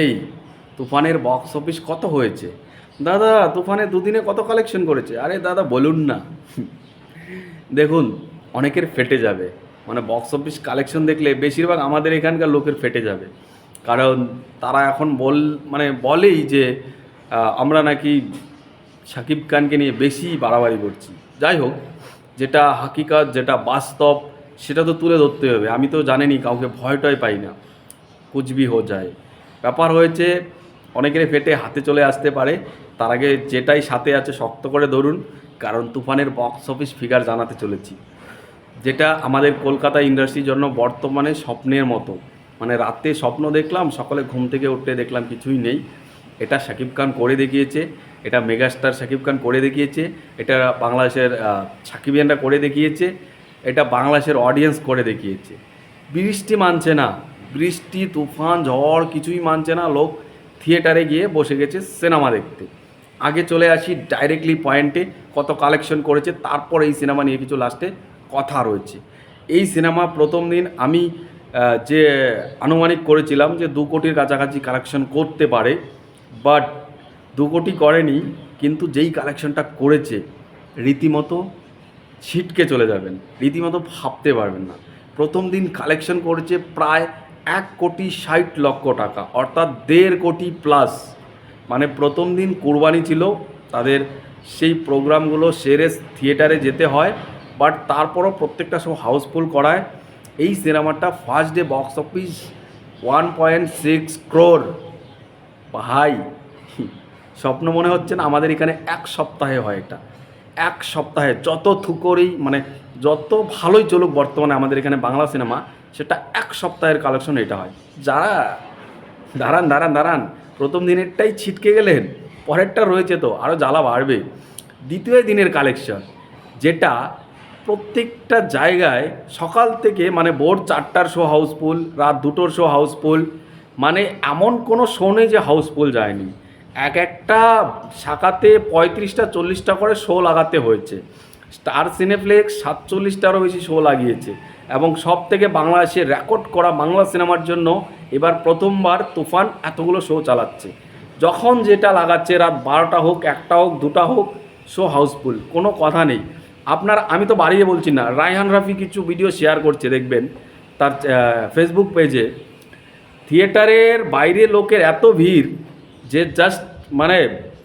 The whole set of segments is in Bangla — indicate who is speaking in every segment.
Speaker 1: এই তুফানের বক্স অফিস কত হয়েছে? দাদা তুফানে দুদিনে কত কালেকশন করেছে? আরে দাদা, বলুন না। দেখুন, অনেকের ফেটে যাবে। মানে বক্স অফিস কালেকশন দেখলে বেশিরভাগ আমাদের এখানকার লোকের ফেটে যাবে। কারণ তারা এখন বল মানে বলেই যে আমরা নাকি শাকিব খানকে নিয়ে বেশি বাড়াবাড়ি করছি। যাই হোক, যেটা হাকিকাত, যেটা বাস্তব, সেটা তো তুলে ধরতে হবে। আমি তো জানেনি, কাউকে ভয় টয় পাই না। কুচবি হো যায়। ব্যাপার হয়েছে অনেকের ফেটে হাতে চলে আসতে পারে। তার আগে যেটাই সাথে আছে শক্ত করে ধরুন, কারণ তুফানের বক্স অফিস ফিগার জানাতে চলেছি। যেটা আমাদের কলকাতা ইন্ডাস্ট্রির জন্য বর্তমানে স্বপ্নের মতো। মানে রাতে স্বপ্ন দেখলাম, সকালে ঘুম থেকে উঠতে দেখলাম কিছুই নেই। এটা শাকিব খান করে দেখিয়েছে, এটা মেগাস্টার শাকিব খান করে দেখিয়েছে, এটা বাংলাদেশের সাকিবিয়ানরা করে দেখিয়েছে, এটা বাংলাদেশের অডিয়েন্স করে দেখিয়েছে। বৃষ্টি মানছে না। বৃষ্টি, তুফান, ঝড় কিছুই মানছে না। লোক থিয়েটারে গিয়ে বসে গেছে সিনেমা দেখতে। আগে চলে আসি ডাইরেক্টলি পয়েন্টে কত কালেকশন করেছে, তারপর এই সিনেমা নিয়ে কিছু লাস্টে কথা রয়েছে। এই সিনেমা প্রথম দিন আমি যে আনুমানিক করেছিলাম যে দু কোটির কাছাকাছি কালেকশন করতে পারে বাট দু কোটি করেনি, কিন্তু যেই কালেকশনটা করেছে, রীতিমতো ছিটকে চলে যাবেন, রীতিমতো ভাবতে পারবেন না। প্রথম দিন কালেকশন করেছে প্রায় এক কোটি ষাট লক্ষ টাকা, অর্থাৎ দেড় কোটি প্লাস মানে প্রথম দিন কুরবানি ছিল, তাদের সেই প্রোগ্রামগুলো সেরে থিয়েটারে যেতে হয় বাট তারপরও প্রত্যেকটা শো হাউসফুল করায়। এই সিনেমাটা first day box office one point six crore ভাই, স্বপ্ন মনে হচ্ছে না আমাদের এখানে এক সপ্তাহে হয় এটা। এক সপ্তাহে যত থুকরেই মানে যত ভালোই চলুক বর্তমানে আমাদের এখানে বাংলা সিনেমা সেটা এক সপ্তাহের কালেকশন এটা হয়। যারা, দাঁড়ান দাঁড়ান দাঁড়ান, প্রথম দিনেরটাই ছিটকে গেলেন, পরেরটা রয়েছে তো আরও জ্বালা বাড়বে। দ্বিতীয় দিনের কালেকশন যেটা প্রত্যেকটা জায়গায় সকাল থেকে মানে ভোর চারটার শো হাউসফুল রাত দুটোর শো হাউসফুল মানে এমন কোনো শো নেই যে হাউসফুল যায়নি। এক একটা শাখাতে পঁয়ত্রিশটা, চল্লিশটা করে শো লাগাতে হয়েছে। স্টার সিনেপ্লেক্স সাতচল্লিশটারও বেশি শো লাগিয়েছে। এবং সব থেকে বাংলাদেশে রেকর্ড করা বাংলা সিনেমার জন্য এবার প্রথমবার তুফান এতগুলো শো চালাচ্ছে। যখন যেটা লাগাচ্ছে রাত বারোটা হোক, একটা হোক, দুটা হোক শো হাউসফুল কোনো কথা নেই। আপনার, আমি তো বাড়িয়ে বলছি না, রায়হান রাফি কিছু ভিডিও শেয়ার করছে, দেখবেন। তার ফেসবুক পেজে থিয়েটারের বাইরে লোকের এত ভিড় যে জাস্ট মানে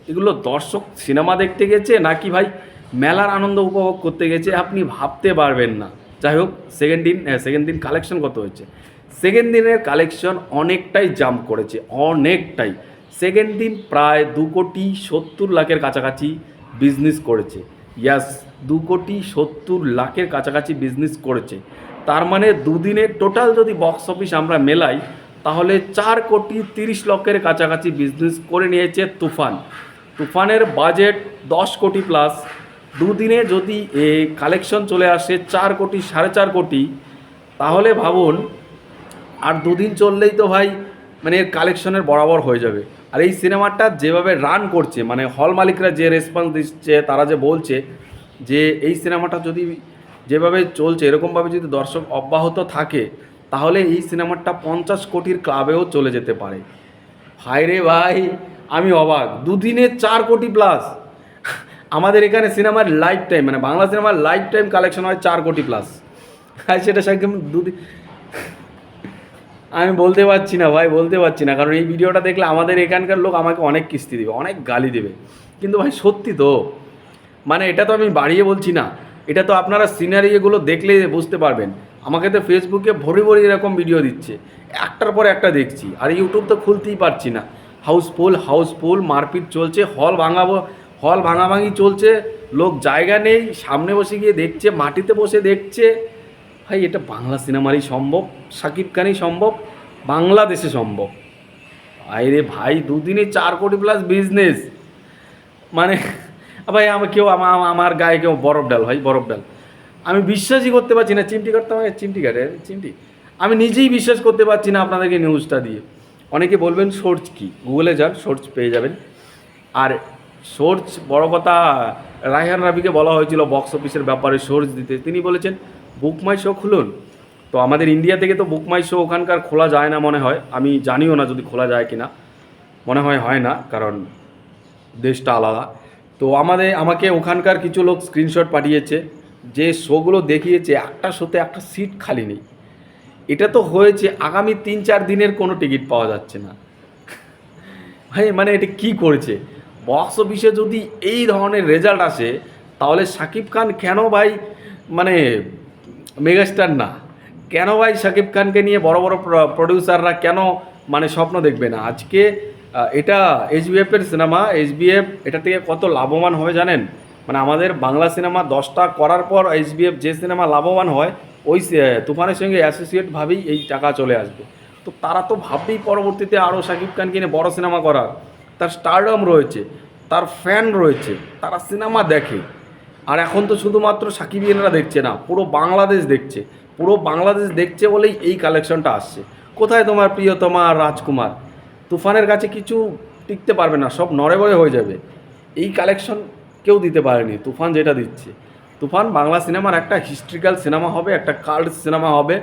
Speaker 1: এগুলো দর্শক সিনেমা দেখতে গেছে নাকি ভাই মেলার আনন্দ উপভোগ করতে গেছে, আপনি ভাবতে পারবেন না। যাই হোক সেকেন্ড দিন সেকেন্ড দিন কালেকশন কত হয়েছে? সেকেন্ড দিনের কালেকশন অনেকটাই জাম্প করেছে, অনেকটাই। সেকেন্ড দিন প্রায় দু কোটি সত্তর লাখের কাছাকাছি বিজনেস করেছে। ইয়াস দু কোটি সত্তর লাখের কাছাকাছি বিজনেস করেছে। তার মানে দুদিনে টোটাল যদি বক্স অফিস আমরা মেলাই, তাহলে চার কোটি তিরিশ লক্ষের কাছাকাছি বিজনেস করে নিয়েছে তুফান। তুফানের বাজেট দশ কোটি প্লাস দুদিনে যদি এ কালেকশন চলে আসে চার কোটি, সাড়ে চার কোটি, তাহলে ভাবুন, আর দুদিন চললেই তো ভাই মানে এর কালেকশনের বরাবর হয়ে যাবে। আর এই সিনেমাটা যেভাবে রান করছে মানে হল মালিকরা যে রেসপন্স দিচ্ছে, তারা যে বলছে, যে এই সিনেমাটা যদি যেভাবে চলছে, এরকমভাবে যদি দর্শক অব্যাহত থাকে, তাহলে এই সিনেমাটা পঞ্চাশ কোটির ক্লাবেও চলে যেতে পারে। ভাই রে ভাই, আমি অবাক। দুদিনে চার কোটি প্লাস আমাদের এখানে সিনেমার লাইফ টাইম মানে বাংলা সিনেমার লাইফ টাইম কালেকশন হয় চার কোটি প্লাস আর সেটা একদম দুদিন আমি বলতে পারছি না ভাই, বলতে পারছি না। কারণ এই ভিডিওটা দেখলে আমাদের এখানকার লোক আমাকে অনেক কিস্তি দেবে, অনেক গালি দেবে। কিন্তু ভাই, সত্যি তো। মানে এটা তো আমি বাড়িয়ে বলছি না। এটা তো আপনারা সিনারি এগুলো দেখলে বুঝতে পারবেন। আমাকে তো ফেসবুকে ভরে ভরে এরকম ভিডিও দিচ্ছে। একটার পর একটা দেখছি। আর ইউটিউব তো খুলতেই পারছি না। হাউসফুল হাউসফুল মারপিট চলছে হল ভাঙাবো। হল ভাঙাভাঙি চলছে, লোক জায়গা নেই, সামনে বসে গিয়ে দেখছে, মাটিতে বসে দেখছে। ভাই, এটা বাংলা সিনেমারই সম্ভব, সাকিব খানই সম্ভব, বাংলাদেশে সম্ভব। আরে ভাই, দুদিনে চার কোটি প্লাস বিজনেস মানে ভাই আমার কেউ আমার আমার গায়ে কেউ বরফ ডাল ভাই, বরফ ডাল আমি বিশ্বাসই করতে পারছি না, চিমটি কাটতে আমাকে চিমটি কাটে, চিমটি। আমি নিজেই বিশ্বাস করতে পারছি না আপনাদেরকে নিউজটা দিয়ে। অনেকে বলবেন সোর্স কি? গুগলে যান সোর্স পেয়ে যাবেন। আর সোর্স বড় কথা, রায়হান রাবিকে বলা হয়েছিল বক্স অফিসের ব্যাপারে সোর্স দিতে। তিনি বলেছেন বুক মাই শো খুলুন। তো আমাদের ইন্ডিয়া থেকে তো বুক মাই শো ওখানকার খোলা যায় না মনে হয়। আমি জানিও না যদি খোলা যায় কি না মনে হয় হয় না, কারণ দেশটা আলাদা। তো আমাদের, আমাকে ওখানকার কিছু লোক স্ক্রিনশট পাঠিয়েছে, যে শোগুলো দেখিয়েছে, একটা শোতে একটা সিট খালি নেই। এটা তো হয়েছে, আগামী তিন চার দিনের কোনো টিকিট পাওয়া যাচ্ছে না। ভাই মানে এটা কি করেছে? বক্স অফিসে যদি এই ধরনের রেজাল্ট আসে, তাহলে শাকিব খান কেন ভাই মানে মেগাস্টার না? কেন ভাই শাকিব খানকে নিয়ে বড় বড় প্রডিউসাররা কেন মানে স্বপ্ন দেখবে না? আজকে এটা এইচবিএফ এর সিনেমা এইচবিএফ এটা থেকে কত লাভবান হবে জানেন? মানে আমাদের বাংলা সিনেমা দশটা করার পর এইচবিএফ যে সিনেমা লাভবান হয়, ওই তুফানের সঙ্গে অ্যাসোসিয়েট ভাবেই এই টাকা চলে আসবে। তো তারা তো ভাববেই পরবর্তীতে আরও শাকিব খানকে নিয়ে বড় সিনেমা করার। তার স্টারডম রয়েছে, তার ফ্যান রয়েছে, তারা সিনেমা দেখে। আর এখন তো শুধুমাত্র সাকিবিয়ানরা দেখছে না, পুরো বাংলাদেশ দেখছে। পুরো বাংলাদেশ দেখছে বলেই এই কালেকশনটা আসছে। কোথায় তোমার প্রিয়তমা রাজকুমার? তুফানের কাছে কিছু টিকতে পারবে না, সব নড়ে বড়ে হয়ে যাবে। এই কালেকশন কেউ দিতে পারেনি, তুফান যেটা দিচ্ছে। তুফান বাংলা সিনেমার একটা হিস্ট্রিক্যাল সিনেমা হবে, একটা কাল্ট সিনেমা হবে।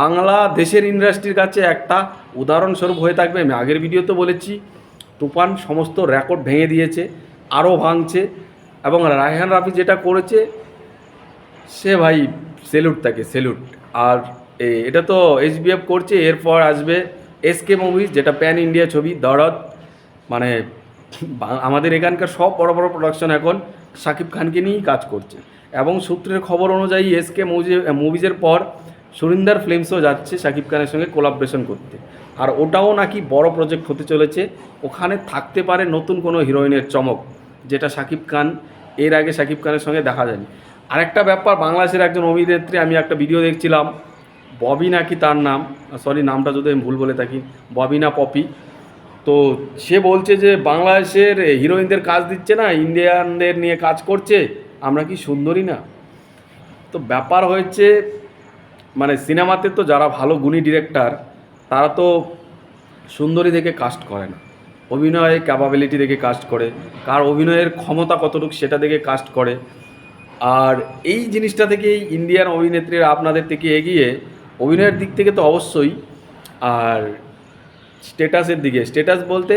Speaker 1: বাংলাদেশের ইন্ডাস্ট্রির কাছে একটা উদাহরণস্বরূপ হয়ে থাকবে, আমি আগের ভিডিওতে বলেছি। তুফান সমস্ত রেকর্ড ভেঙে দিয়েছে আরও ভাঙছে এবং রায়হান রাফি যেটা করেছে, সে ভাই সেলুট তাকে সেলুট আর এটা তো এইচবিএফ করছে, এরপর আসবে এসকে মুভিজ যেটা প্যান ইন্ডিয়া ছবি, দরদ। মানে আমাদের এখানকার সব বড় বড় প্রোডাকশন এখন শাকিব খানকে নিয়েই কাজ করছে। এবং সূত্রের খবর অনুযায়ী এসকে মুভিজের পর সুরিন্দার ফিল্মসও যাচ্ছে শাকিব খানের সঙ্গে কোলাবরেশন করতে। আর ওটাও নাকি বড় প্রজেক্ট হতে চলেছে। ওখানে থাকতে পারে নতুন কোনো হিরোইনের চমক, যেটা শাকিব খান, এর আগে শাকিব খানের সঙ্গে দেখা যায়নি। আরেকটা ব্যাপার, বাংলাদেশের একজন অভিনেত্রী, আমি একটা ভিডিও দেখছিলাম, ববি নাকি তার নাম সরি নামটা যদি আমি ভুল বলে থাকি, ববি না পপি। তো সে বলছে যে, বাংলাদেশের হিরোইনদের কাজ দিচ্ছে না ইন্ডিয়ানদের নিয়ে কাজ করছে, আমরা কি সুন্দরী না? তো ব্যাপার হয়েছে মানে সিনেমাতে তো যারা ভালো গুণী ডিরেক্টর তারা তো সুন্দরী দেখে কাস্ট করে না। অভিনয়ের ক্যাপাবিলিটি দেখে কাস্ট করে। কার অভিনয়ের ক্ষমতা কতটুকু সেটা দেখে কাস্ট করে। আর এই জিনিসটা থেকেই ইন্ডিয়ান অভিনেত্রীরা আপনাদের থেকে এগিয়ে অভিনয়ের দিক থেকে তো অবশ্যই, আর স্টেটাসের দিকে। স্টেটাস বলতে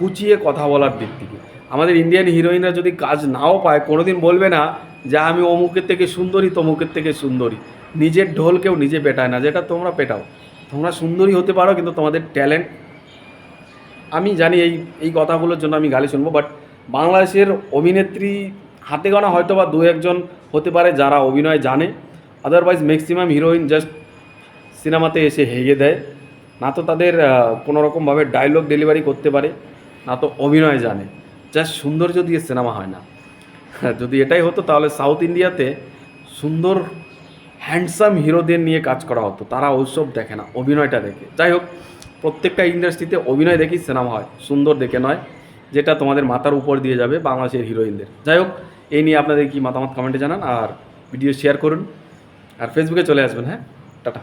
Speaker 1: গুছিয়ে কথা বলার দিক থেকে। আমাদের ইন্ডিয়ান হিরোইনরা যদি কাজ নাও পায়, কোনোদিন বলবে না যে, আমি অমুকের থেকে সুন্দরী, তমুকের থেকে সুন্দরী। নিজের ঢোল কেউ নিজে পেটায় না, যেটা তোমরা পেটাও। তোমরা সুন্দরী হতে পারো, কিন্তু তোমাদের ট্যালেন্ট আমি জানি এই এই কথাগুলোর জন্য আমি গালি শুনব বাট বাংলাদেশের অভিনেত্রী হাতে গোনা হয়তো বা দু একজন হতে পারে যারা অভিনয় জানে। আদারওয়াইজ ম্যাক্সিমাম হিরোইন জাস্ট সিনেমাতে এসে হেগে দেয়। না তো তাদের কোনো রকমভাবে ডায়লগ ডেলিভারি করতে পারে, না তো অভিনয় জানে। জাস্ট সৌন্দর্য দিয়ে সিনেমা হয় না। যদি এটাই হতো, তাহলে সাউথ ইন্ডিয়াতে সুন্দর হ্যান্ডসাম হিরোদের নিয়ে কাজ করা হতো। তারা ওইসব দেখে না, অভিনয়টা দেখে। যাই হোক প্রত্যেকটা ইন্ডাস্ট্রিতে অভিনয় দেখি সিনেমা হয়, সুন্দর দেখে নয়, যেটা তোমাদের মাথার উপর দিয়ে যাবে বাংলাদেশের হিরোইনদের। যাই হোক এই নিয়ে আপনাদের কি মতামত কমেন্টে জানান আর ভিডিও শেয়ার করুন। আর ফেসবুকে চলে আসবেন হ্যাঁ? টাটা।